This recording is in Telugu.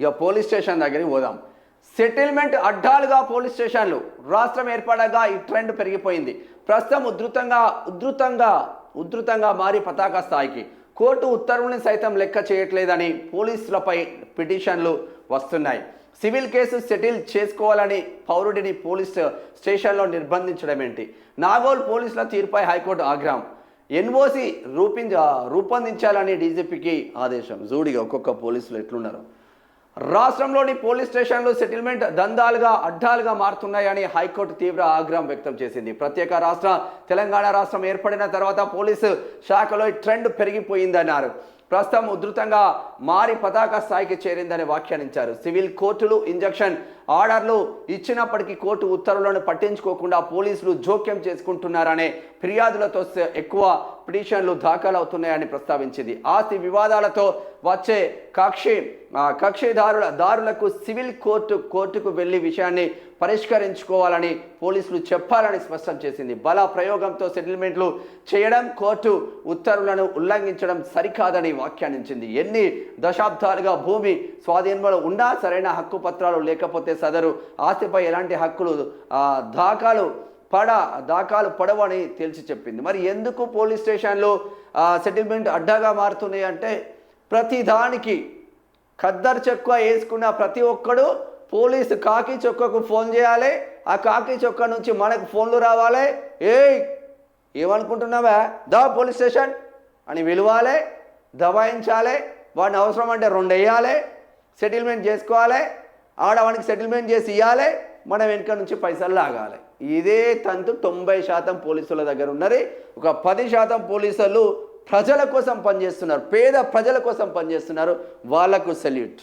ఇక పోలీస్ స్టేషన్ దగ్గరికి పోదాం. సెటిల్మెంట్ అడ్డాలుగా పోలీస్ స్టేషన్లు రాష్ట్రం ఏర్పడగా ఈ ట్రెండ్ పెరిగిపోయింది. ప్రస్తుతం ఉధృతంగా ఉధృతంగా ఉధృతంగా మారి పతాక స్థాయికి. కోర్టు ఉత్తర్వుల్ని సైతం లెక్క చేయట్లేదని పోలీసులపై పిటిషన్లు వస్తున్నాయి. సివిల్ కేసు సెటిల్ చేసుకోవాలని పౌరుడిని పోలీస్ స్టేషన్లో నిర్బంధించడం ఏంటి నాగోల్ పోలీసుల తీరుపై హైకోర్టు ఆగ్రహం. ఎన్ఓసి రూపించ రూపొందించాలని డీజీపీకి ఆదేశం. జూడిగా ఒక్కొక్క పోలీసులు ఎట్లున్నారు? రాష్ట్రంలోని పోలీస్ స్టేషన్లు సెటిల్మెంట్ దందాలుగా అడ్డాలుగా మారుతున్నాయని హైకోర్టు తీవ్ర ఆగ్రహం వ్యక్తం చేసింది. ప్రత్యేక రాష్ట్ర తెలంగాణ రాష్ట్రం ఏర్పడిన తర్వాత పోలీసు శాఖలో ట్రెండ్ పెరిగిపోయిందన్నారు. ప్రస్తుతం ఉధృతంగా మారి పతాక స్థాయికి చేరిందని వ్యాఖ్యానించారు. సివిల్ కోర్టులు ఇంజక్షన్ ఆర్డర్లు ఇచ్చినప్పటికీ కోర్టు ఉత్తర్వులను పట్టించుకోకుండా పోలీసులు జోక్యం చేసుకుంటున్నారనే ఫిర్యాదులతో ఎక్కువ పిటిషన్లు దాఖలవుతున్నాయని ప్రస్తావించింది. ఆస్తి వివాదాలతో వచ్చే కక్షి కక్షిదారుల దారులకు సివిల్ కోర్టు కోర్టుకు వెళ్ళి విషయాన్ని పరిష్కరించుకోవాలని పోలీసులు చెప్పాలని స్పష్టం చేసింది. బల ప్రయోగంతో సెటిల్మెంట్లు చేయడం కోర్టు ఉత్తర్వులను ఉల్లంఘించడం సరికాదని వ్యాఖ్యానించింది ఎన్ని దశాబ్దాలుగా భూమి స్వాధీనంలో ఉన్నా సరైన హక్కు పత్రాలు లేకపోతే సదరు ఆస్తిపై ఎలాంటి హక్కులు దాఖలు పడ దాఖలు పడవని తేల్చి చెప్పింది. మరి ఎందుకు పోలీస్ స్టేషన్లో సెటిల్మెంట్ అడ్డాగా మారుతున్నాయి అంటే ప్రతిదానికి ఖద్దరు చొక్కా వేసుకున్న ప్రతి ఒక్కడు పోలీసు కాకి చొక్కకు ఫోన్ చేయాలి. ఆ కాకి చొక్క నుంచి మనకు ఫోన్లు రావాలి. ఏయ్ ఏమనుకుంటున్నావా? దా పోలీస్ స్టేషన్ అని విలువాలి. దబాయించాలి వాడిని అవసరం అంటే రెండు వేయాలి సెటిల్మెంట్ చేసుకోవాలి ఆడవానికి సెటిల్మెంట్ చేసి ఇవ్వాలి మనం వెనుక నుంచి పైసలు లాగాలి. ఇదే తంతు తొంభై శాతం పోలీసుల దగ్గర ఉన్నది. ఒక పది శాతం పోలీసులు ప్రజల కోసం పనిచేస్తున్నారు పేద ప్రజల కోసం పనిచేస్తున్నారు. వాళ్ళకు సెల్యూట్